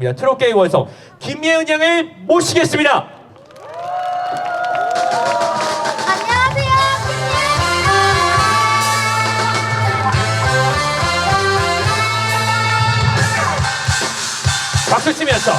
트롯게이 원성 김예은 양을 모시겠습니다. 안녕하세요. 박수 치면서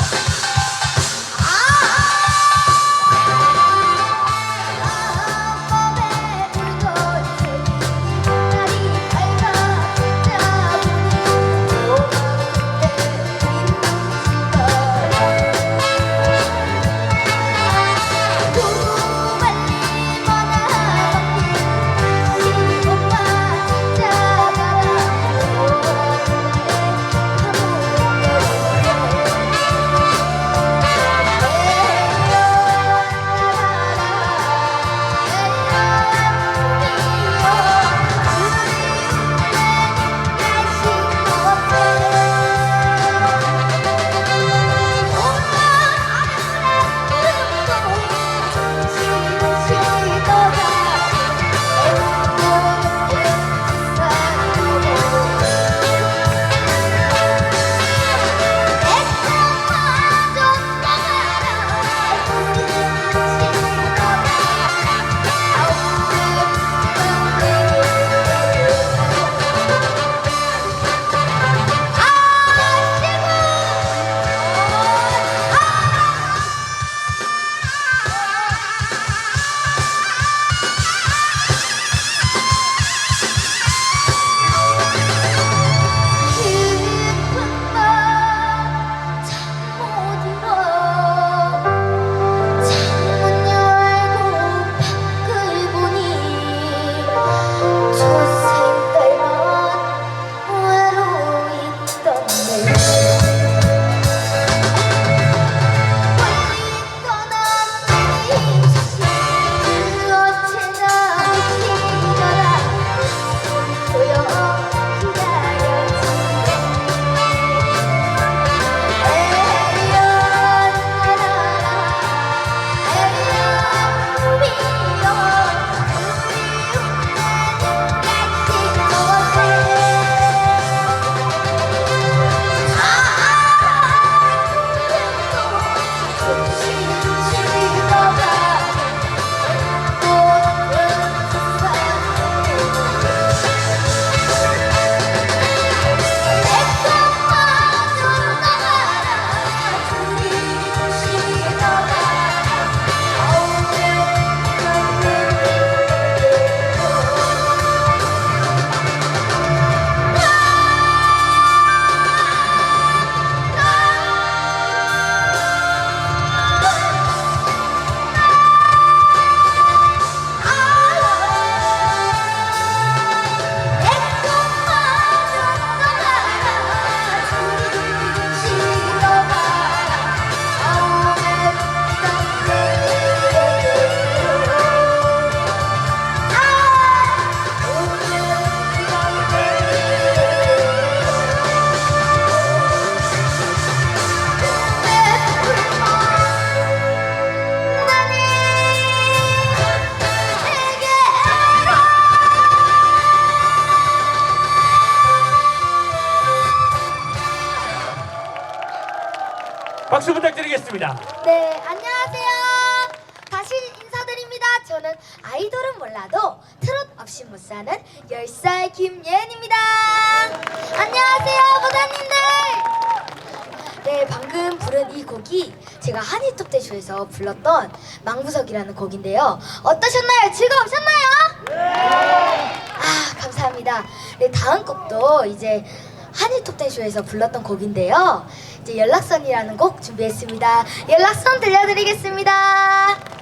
부탁드리겠습니다. 네, 안녕하세요. 다시 인사드립니다. 저는 아이돌은 몰라도 트롯 없이 못 사는 10살 김예은입니다. 안녕하세요, 부장님들. 네, 방금 부른 이 곡이 제가 한이톱 대쇼에서 불렀던 망부석이라는 곡인데요. 어떠셨나요? 즐거우셨나요? 네. 아, 감사합니다. 네, 다음 곡도 이제 한이톱대쇼에서 불렀던 곡인데요. 이제 연락선이라는 곡 준비했습니다. 연락선 들려드리겠습니다.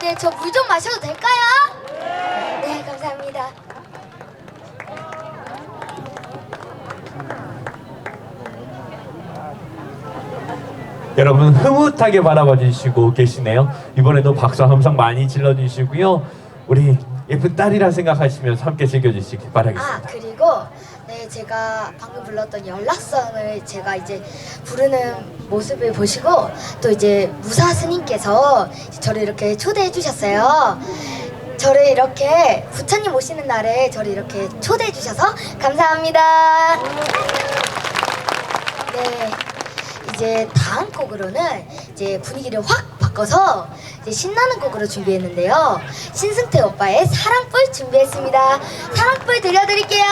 네, 저 물 좀 마셔도 될까요? 네, 감사합니다. 여러분 흐뭇하게 바라봐 주시고 계시네요. 이번에도 박수 함성 많이 질러 주시고요. 우리 예쁜 딸이라 생각하시면서 함께 즐겨 주시기 바라겠습니다. 아, 그리고 네, 제가 방금 불렀던 연락성을 제가 이제 부르는 모습을 보시고 또 이제 무사 스님께서 저를 이렇게 초대해 주셨어요. 저를 이렇게 부처님 오시는 날에 저를 이렇게 초대해 주셔서 감사합니다. 네. 이제 다음 곡으로는 이제 분위기를 확 바꿔서 이제 신나는 곡으로 준비했는데요. 신승태 오빠의 사랑불 준비했습니다. 사랑불 들려드릴게요.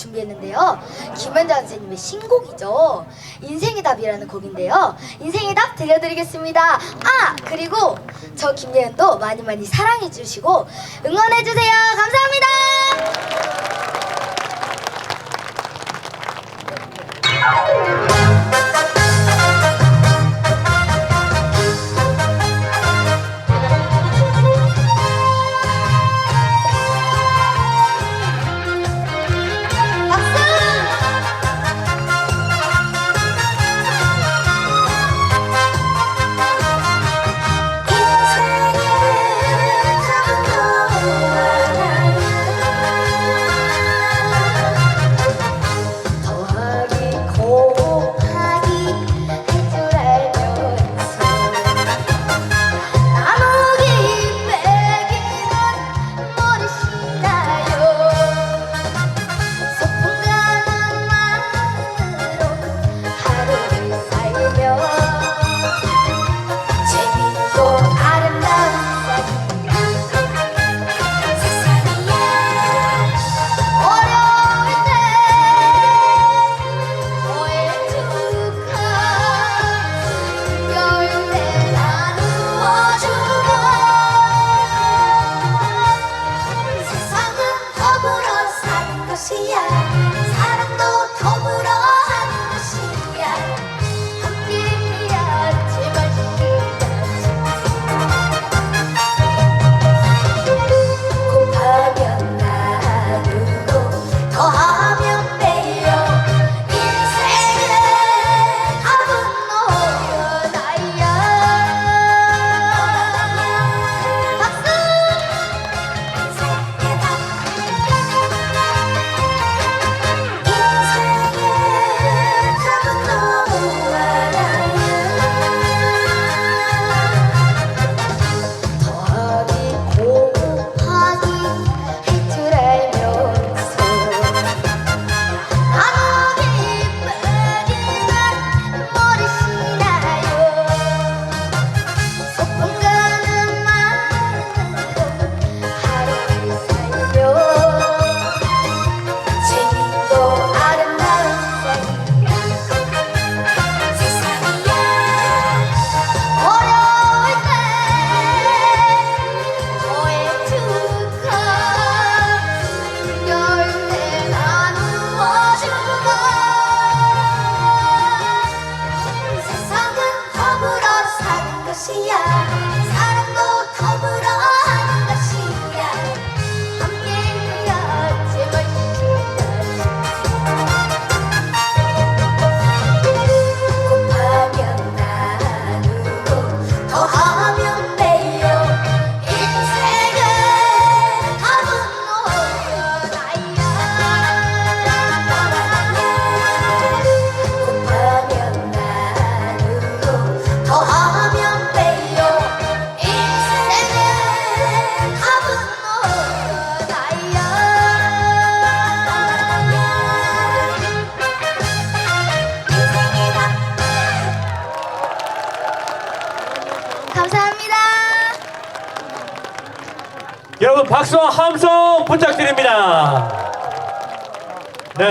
준비했는데요. 김현자 선생님의 신곡이죠. 인생의 답이라는 곡인데요. 인생의 답 들려드리겠습니다. 아, 그리고 저 김예은도 많이 많이 사랑해 주시고 응원해 주세요. 감사합니다. 것이야